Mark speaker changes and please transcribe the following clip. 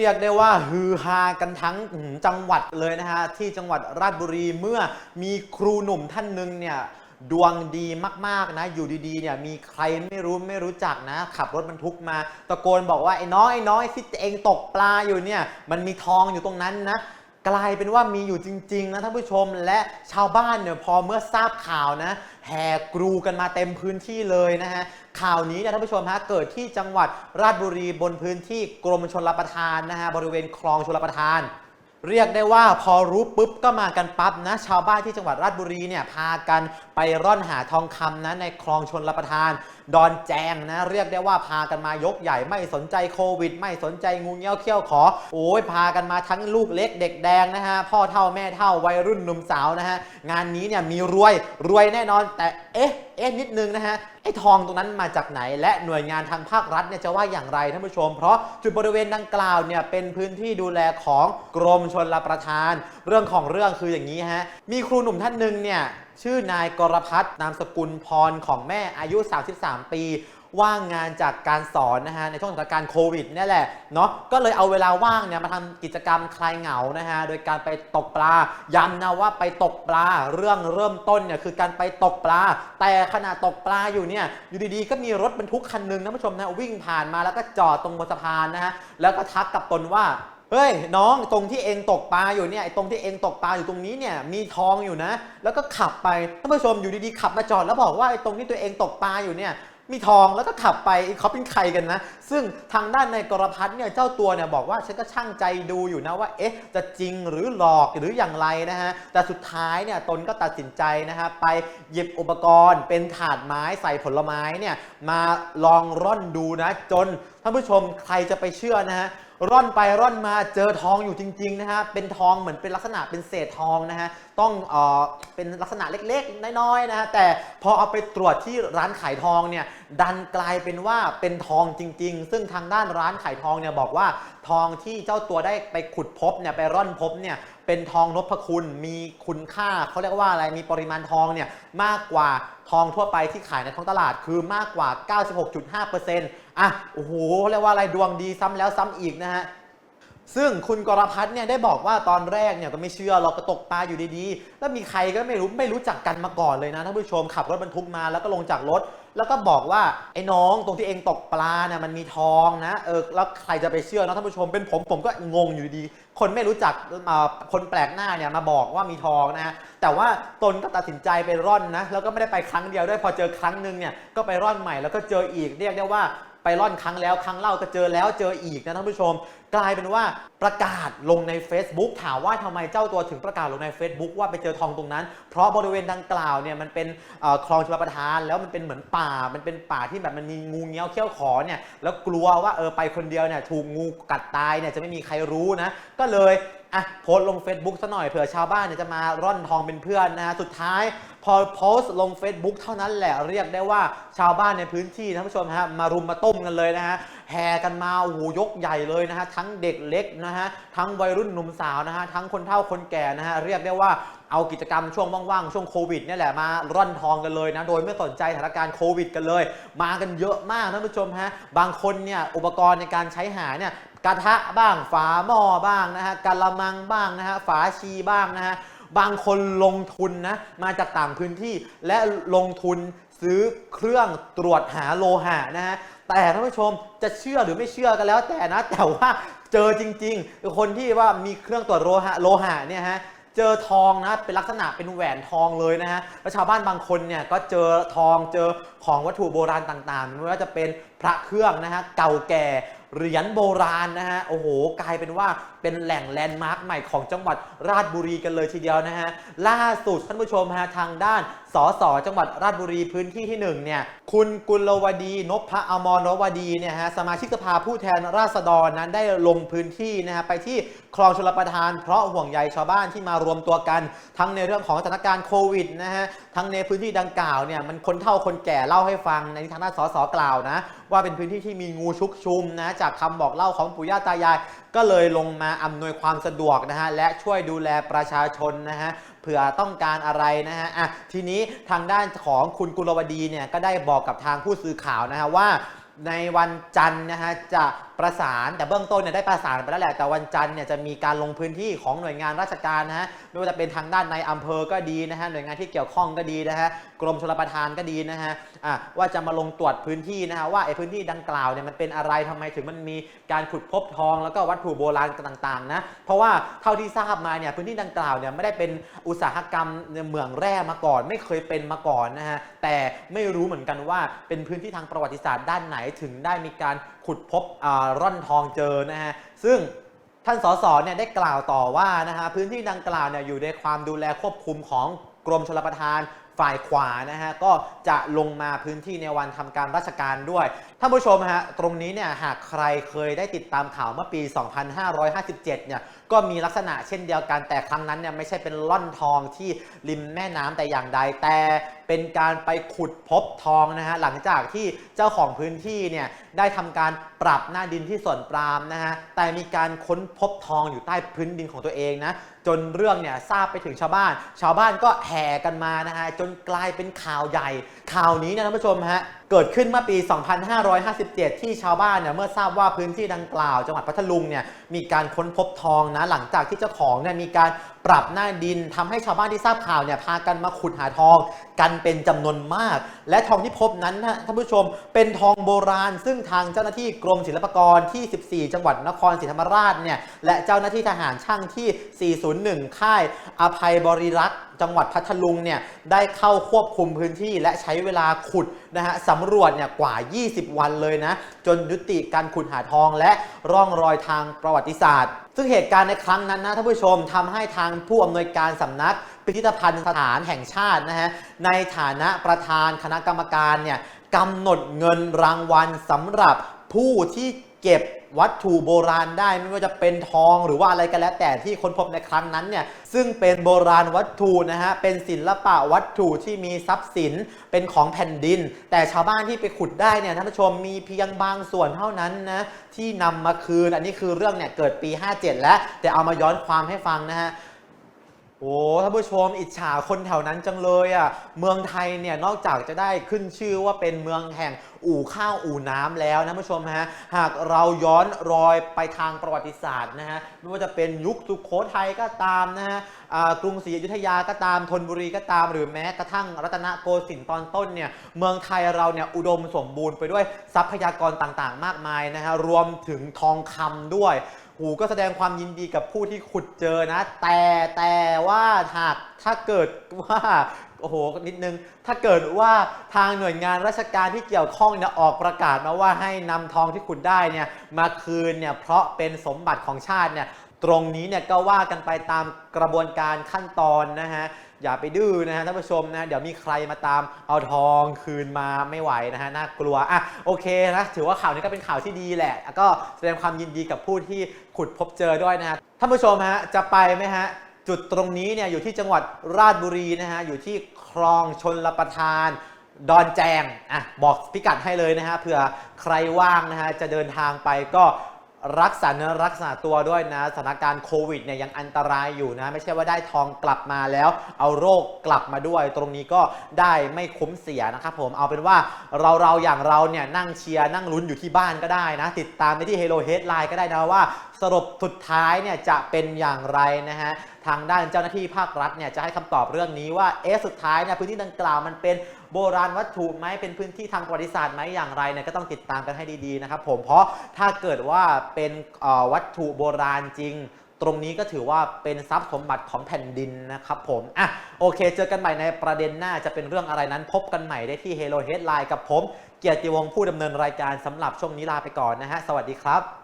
Speaker 1: รียกได้ว่าฮือฮากันทั้งจังหวัดเลยนะฮะที่จังหวัดราชบุรีเมื่อมีครูหนุ่มท่านหนึ่งเนี่ยดวงดีมากๆนะ อยู่ดีๆเนี่ยมีใครไม่รู้ไม่รู้จักนะ ขับรถบรรทุกมา ตะโกนบอกว่าไอ้น้อยไอ้น้อยที่เองตกปลาอยู่เนี่ย มันมีทองอยู่ตรงนั้นนะกลายเป็นว่ามีอยู่จริงๆนะท่านผู้ชมและชาวบ้านเนี่ยพอเมื่อทราบข่าวนะ แห่กรูกันมาเต็มพื้นที่เลยนะฮะ ข่าวนี้เนี่ยท่านผู้ชมฮะเกิดที่จังหวัดราชบุรีบนพื้นที่กรมชลประทานนะฮะบริเวณคลองชลประทาน เรียกได้ว่าพอรู้ปุ๊บก็มากันปั๊บนะ ชาวบ้านที่จังหวัดราชบุรีเนี่ยพากันไปร่อนหาทองคำนะในคลองชนรับประทาน ดอนแจงนะ เรียกได้ว่าพากันมายกใหญ่ไม่สนใจโควิด ไม่สนใจงูเงี้ยวเขี้ยวขอ โอ้ยพากันมาทั้งลูกเล็กเด็กแดงนะฮะพ่อเท่าแม่เท่าวัยรุ่นหนุ่มสาวนะฮะงานนี้เนี่ยมีรวยรวยแน่นอนแต่เอ๊ะ เอ๊ะ นิดนึงนะฮะ ไอ้ทองตรงนั้นมาจากไหน และหน่วยงานทางภาครัฐเนี่ยจะว่าอย่างไรท่านผู้ชม เพราะจุดบริเวณดังกล่าวเนี่ยเป็นพื้นที่ดูแลของกรมชนรับประทาน เรื่องของเรื่องคืออย่างนี้ฮะ มีครูหนุ่มท่านหนึ่งเนี่ยชื่อนายกรพัฒนามสกุลพรของแม่อายุ 33 ปี ว่างงานจากการสอนนะฮะในช่วงสถานการณ์โควิดนี่แหละเนาะก็เลยเอาเวลาว่างเนี่ยมาทำกิจกรรมคลายเหงานะฮะโดยการไปตกปลาย้ำนะว่าไปตกปลาเรื่องเริ่มต้นเนี่ยคือการไปตกปลา แต่ขณะตกปลาอยู่เนี่ยอยู่ดีๆ ก็มีรถบรรทุกคันหนึ่งนะผู้ชมนะวิ่งผ่านมาแล้วก็จอดตรงบนสะพานนะฮะแล้วก็ทักกับตนว่าเฮ้ยน้องตรงที่เองตกปลาอยู่เนี่ยไอ้ตรงที่เองตกปลาอยู่ตรงนี้เนี่ยมีทองอยู่นะ แล้วก็ขับไปท่านผู้ชมอยู่ดีๆขับมาจอดแล้วบอกว่าไอ้ตรงที่ตัวเองตกปลาอยู่เนี่ย มีทองแล้วก็ขับไปเขาเป็นใครกันนะ ซึ่งทางด้านในกรพัฒน์เนี่ยเจ้าตัวเนี่ยบอกว่าฉันก็ช่างใจดูอยู่นะว่าเอ๊ะจะจริงหรือหลอกหรืออย่างไรนะฮะแต่สุดท้ายเนี่ยตนก็ตัดสินใจนะฮะไปหยิบอุปกรณ์เป็นถาดไม้ใส่ผลไม้เนี่ยมาลองร่อนดูนะ จนท่านผู้ชมใครจะไปเชื่อนะฮะร่อนไปร่อนมาเจอทองอยู่จริงๆนะฮะ เป็นทองเหมือนเป็นลักษณะเป็นเศษทองนะฮะ ต้องเอ่อเป็นลักษณะเล็กๆ น้อยๆนะฮะ แต่พอเอาไปตรวจที่ร้านขายทองเนี่ย ดันกลายเป็นว่าเป็นทองจริง ๆ ซึ่งทางด้านร้านขายทองเนี่ยบอกว่าทองที่เจ้าตัวได้ไปขุดพบเนี่ยไปร่อนพบเนี่ยเป็นทองนพคุณมีคุณค่าเขาเรียกว่าอะไรมีปริมาณทองเนี่ยมากกว่าทองทั่วไปที่ขายในท้องตลาดคือมากกว่า 96.5%อะโอ้โหเรียกว่าอะไรดวงดีซ้ำแล้วซ้ำอีกนะฮะ ซึ่งคุณกรพัฒน์เนี่ยได้บอกว่าตอนแรกเนี่ยก็ไม่เชื่อเราก็ตกปลาอยู่ดีๆ แล้วมีใครก็ไม่รู้ไม่รู้จักกันมาก่อนเลยนะท่านผู้ชมขับรถบรรทุกมาแล้วก็ลงจากรถ แล้วก็บอกว่าไอ้น้องตรงที่เองตกปลาเนี่ยมันมีทองนะเออแล้วใครจะไปเชื่อนะท่านผู้ชมเป็นผมผมก็งงอยู่ดี คนไม่รู้จักคนแปลกหน้าเนี่ยมาบอกว่ามีทองนะแต่ว่าตนก็ตัดสินใจไปร่อนนะแล้วก็ไม่ได้ไปครั้งเดียวด้วยพอเจอครั้งหนึ่งเนี่ยก็ไปร่อนใหม่แล้วก็เจออีกเรียกได้ว่า ไปร่อนครั้งแล้วครั้งเล่าก็เจอแล้วเจออีกนะท่านผู้ชม กลายเป็นว่าประกาศลงใน Facebook ถามว่าทำไมเจ้าตัวถึงประกาศลงใน Facebook ว่าไปเจอทองตรงนั้น เพราะบริเวณดังกล่าวเนี่ยมันเป็นคลองชลประทาน แล้วมันเป็นเหมือนป่า มันเป็นป่าที่แบบมันมีงูเงี้ยวเขี้ยวขอเนี่ยแล้วกลัวว่าเออไปคนเดียวเนี่ยถูกงูกัดตายเนี่ยจะไม่มีใครรู้นะก็เลย อะโพสต์ลง Facebook ซะหน่อยเผื่อชาวบ้านเนี่ยจะมาร่อนทองเป็นเพื่อนนะฮะสุดท้ายพอโพสต์ลง Facebook เท่านั้นแหละเรียกได้ว่าชาวบ้านในพื้นที่ท่านผู้ชมฮะมารุมมาต้มกันเลยนะฮะแห่กันมาโอ้โหยกใหญ่เลยนะฮะทั้งเด็กเล็กนะฮะทั้งวัยรุ่นหนุ่มสาวนะฮะทั้งคนเฒ่าคนแก่นะฮะเรียกได้ว่าเอากิจกรรมช่วงว่างๆ ช่วงโควิดเนี่ยแหละมาร่อนทองกันเลยนะ โดยไม่สนใจสถานการณ์โควิดกันเลย มากันเยอะมากท่านผู้ชมฮะ บางคนเนี่ยอุปกรณ์ในการใช้หาเนี่ย กระทะบ้างฝาหม้อบ้างนะฮะกะละมังบ้างนะฮะฝาชีบ้างนะฮะบางคนลงทุนนะมาจากต่างพื้นที่และลงทุนซื้อเครื่องตรวจหาโลหะนะฮะแต่ท่านผู้ชมจะเชื่อหรือไม่เชื่อกันแล้ว แต่นะแต่ว่าเจอจริงๆ คนที่ว่ามีเครื่องตรวจโลหะโลหะเนี่ยฮะเจอทองนะเป็นลักษณะเป็นแหวนทองเลยนะฮะแล้วชาวบ้านบางคนเนี่ยก็เจอทองเจอของวัตถุโบราณต่างๆไม่ว่าจะเป็นพระเครื่องนะฮะเก่าแก่ เหรียญโบราณนะฮะโอ้โหกลายเป็นว่าเป็นแหล่งแลนด์มาร์คใหม่ของจังหวัดราชบุรีกันเลยทีเดียวนะฮะล่าสุดท่านผู้ชมฮะทางด้านสสจังหวัดราชบุรีพื้นที่ที่หนึ่งเนี่ยคุณกุลวดีนพะอมรวดีเนี่ยฮะสมาชิกสภาผู้แทนราษฎรนั้นได้ลงพื้นที่นะฮะไปที่คลองชลประทาน เพราะห่วงใยชาวบ้านที่มารวมตัวกัน ทั้งในเรื่องของสถานการณ์โควิดนะฮะทั้งในพื้นที่ดังกล่าวเนี่ยมันคนเฒ่าคนแก่เล่าให้ฟังในทางด้านสสกล่าวนะว่าเป็นพื้นที่ที่มีงูชุกชุมนะจากคำบอกเล่าของปู่ย่าตายาย ก็เลยลงมาอำนวยความสะดวกนะฮะและช่วยดูแลประชาชนนะฮะเผื่อต้องการอะไรนะฮะอะทีนี้ทางด้านของคุณกุลวดีเนี่ยก็ได้บอกกับทางผู้สื่อข่าวนะฮะว่า ในวันจันทร์นะฮะจะประสานแต่เบื้องต้นเนี่ยได้ประสานไปแล้วแหละแต่วันจันทร์เนี่ยจะมีการลงพื้นที่ของหน่วยงานราชการนะฮะไม่ว่าจะเป็นทางด้านในอำเภอก็ดีนะฮะหน่วยงานที่เกี่ยวข้องก็ดีนะฮะกรมชลประทานก็ดีนะฮะอะว่าจะมาลงตรวจพื้นที่นะฮะว่าไอ้พื้นที่ดังกล่าวเนี่ยมันเป็นอะไรทำไมถึงมันมีการขุดพบทอง แล้วก็วัตถุโบราณต่างๆนะเพราะว่าเท่าที่ทราบมาเนี่ยพื้นที่ดังกล่าวเนี่ยไม่ได้เป็นอุตสาหกรรมเหมืองแร่มาก่อน ไม่เคยเป็นมาก่อนนะฮะแต่ไม่รู้เหมือนกันว่าเป็นพื้นที่ทางประวัติศาสตร์ด้านไหนถึงได้มีการขุดพบร่อนทองเจอนะฮะซึ่งท่านสสเนี่ยได้กล่าวต่อว่านะฮะพื้นที่ดังกล่าวเนี่ยอยู่ในความดูแลควบคุมของกรมชลประทานฝ่ายขวานะฮะก็จะลงมาพื้นที่ในวันทำการราชการด้วยท่านผู้ชมฮะตรงนี้เนี่ยหากใครเคยได้ติดตามข่าวเมื่อปี 2557 เนี่ยก็มีลักษณะเช่นเดียวกันแต่ครั้งนั้นเนี่ยไม่ใช่เป็นล่อนทองที่ริมแม่น้ำแต่อย่างใดแต่ เป็นการไปขุดพบทองนะฮะหลังจากที่เจ้าของพื้นที่เนี่ยได้ทำการปรับหน้าดินที่ส่วนปรามนะฮะแต่มีการค้นพบทองอยู่ใต้พื้นดินของตัวเองนะจนเรื่องเนี่ยทราบไปถึงชาวบ้าน ชาวบ้านก็แห่กันมานะฮะจนกลายเป็นข่าวใหญ่ ข่าวนี้นยท่านผู้ชมฮะเกิดขึ้นเมื่อปี 2557 ที่ชาวบ้านเนี่ยเมื่อทราบว่าพื้นที่ดังกล่าว จังหวัดพัทลุงเนี่ยมีการค้นพบทองนะหลังจากที่เจ้าของเนี่ยมีการปรับหน้าดินทำให้ชาวบ้านที่ทราบข่าวเนี่ยพากันมาขุดหาทองกันเป็นจำนวนมาก และทองที่พบนั้นนะท่านผู้ชมเป็นทองโบราณ ซึ่งทางเจ้าหน้าที่กรมศิลปากรที่ 14 จังหวัดนครศรีธรรมราชเนี่ยและเจ้าหน้าที่ทหารช่างที่ 401 ค่ายอภัยบริรักษ์จังหวัดพัทลุงเนี่ยได้เข้าควบคุมพื้นที่ และใช้เวลาขุดนะฮะสำรวจเนี่ยกว่า 20 วันเลยนะ จนยุติการขุดหาทองและร่องรอยทางประวัติศาสตร์ ซึ่งเหตุการณ์ในครั้งนั้นนะท่านผู้ชมทำให้ทางผู้อำนวยการสำนัก พิพิธภัณฑ์สถานแห่งชาตินะฮะในฐานะประธานคณะกรรมการเนี่ยกำหนดเงินรางวัลสำหรับผู้ที่ เก็บวัตถุโบราณได้ไม่ว่าจะเป็นทองหรือว่าอะไรก็แล้วแต่ที่ค้นพบในครั้งนั้นเนี่ยซึ่งเป็นโบราณวัตถุนะฮะเป็นศิลปะวัตถุที่มีทรัพย์สินเป็นของแผ่นดิน แต่ชาวบ้านที่ไปขุดได้เนี่ยท่านผู้ชมมีเพียงบางส่วนเท่านั้นนะที่นำมาคืน อันนี้คือเรื่องเนี่ยเกิดปี 57 แล้วแต่เอามาย้อนความให้ฟังนะฮะ โอ้ท่านผู้ชมอิจฉาคนแถวนั้นจังเลยอะเมืองไทยเนี่ยนอกจากจะได้ขึ้นชื่อว่าเป็นเมืองแห่งอู่ข้าวอู่น้ำแล้วนะท่านผู้ชมฮะหากเราย้อนรอยไปทางประวัติศาสตร์นะฮะไม่ว่าจะเป็นยุคสุโขทัยก็ตามนะฮะกรุงศรีอยุธยาก็ตามธนบุรีก็ตาม หรือแม้กระทั่งรัตนโกสินทร์ตอนต้นเนี่ยเมืองไทยเราเนี่ยอุดมสมบูรณ์ไปด้วยทรัพยากรต่างๆ มากมายนะฮะรวมถึงทองคำด้วย หูก็แสดงความยินดีกับผู้ที่ขุดเจอนะ แต่แต่ว่าหากถ้าเกิดว่าโอ้โหนิดนึง ถ้าเกิดว่าทางหน่วยงานราชการที่เกี่ยวข้องเนี่ยออกประกาศมาว่าให้นำทองที่ขุดได้เนี่ยมาคืนเนี่ยเพราะเป็นสมบัติของชาติเนี่ย ตรงนี้เนี่ยก็ว่ากันไปตามกระบวนการขั้นตอนนะฮะอย่าไปดื้อนะฮะท่านผู้ชมนะเดี๋ยวมีใครมาตามเอาทองคืนมาไม่ไหวนะฮะน่ากลัวอะโอเคนะถือว่าข่าวนี้ก็เป็นข่าวที่ดีแหละก็แสดงความยินดีกับผู้ที่ขุดพบเจอด้วยนะฮะท่านผู้ชมฮะจะไปไหมฮะจุดตรงนี้เนี่ยอยู่ที่จังหวัดราชบุรีนะฮะอยู่ที่คลองชนลประทานดอนแจงอะบอกพิกัดให้เลยนะฮะเผื่อใครว่างนะฮะจะเดินทางไปก็ รักษาเนื้อรักษาตัวด้วยนะสถานการณ์โควิดเนี่ยยังอันตรายอยู่นะ ไม่ใช่ว่าได้ทองกลับมาแล้ว เอาโรคกลับมาด้วย ตรงนี้ก็ได้ไม่คุ้มเสียนะครับผมเอาเป็นว่าเราเราอย่างเราเนี่ยนั่งเชียร์นั่งลุ้นอยู่ที่บ้านก็ได้นะ ติดตามไปที่ Hello Headline ก็ได้นะว่า สรุปสุดท้ายเนี่ยจะเป็นอย่างไรนะฮะทางด้านเจ้าหน้าที่ภาครัฐเนี่ยจะให้คำตอบเรื่องนี้ว่าเอ๊ะสุดท้ายเนี่ยพื้นที่ดังกล่าวมันเป็น โบราณวัตถุไหมเป็นพื้นที่ทางประวัติศาสตร์ไหมอย่างไรเนี่ยก็ต้องติดตามกันให้ดีๆนะครับผมเพราะถ้าเกิดว่าเป็นวัตถุโบราณจริง ตรงนี้ก็ถือว่าเป็นทรัพย์สมบัติของแผ่นดินนะครับผมอะโอเค เจอกันใหม่ในประเด็นหน้าจะเป็นเรื่องอะไรนั้น พบกันใหม่ได้ที่ Hello Headline กับผม เกียรติวงศ์ผู้ดำเนินรายการสำหรับช่วงนี้ลาไปก่อนนะฮะสวัสดีครับ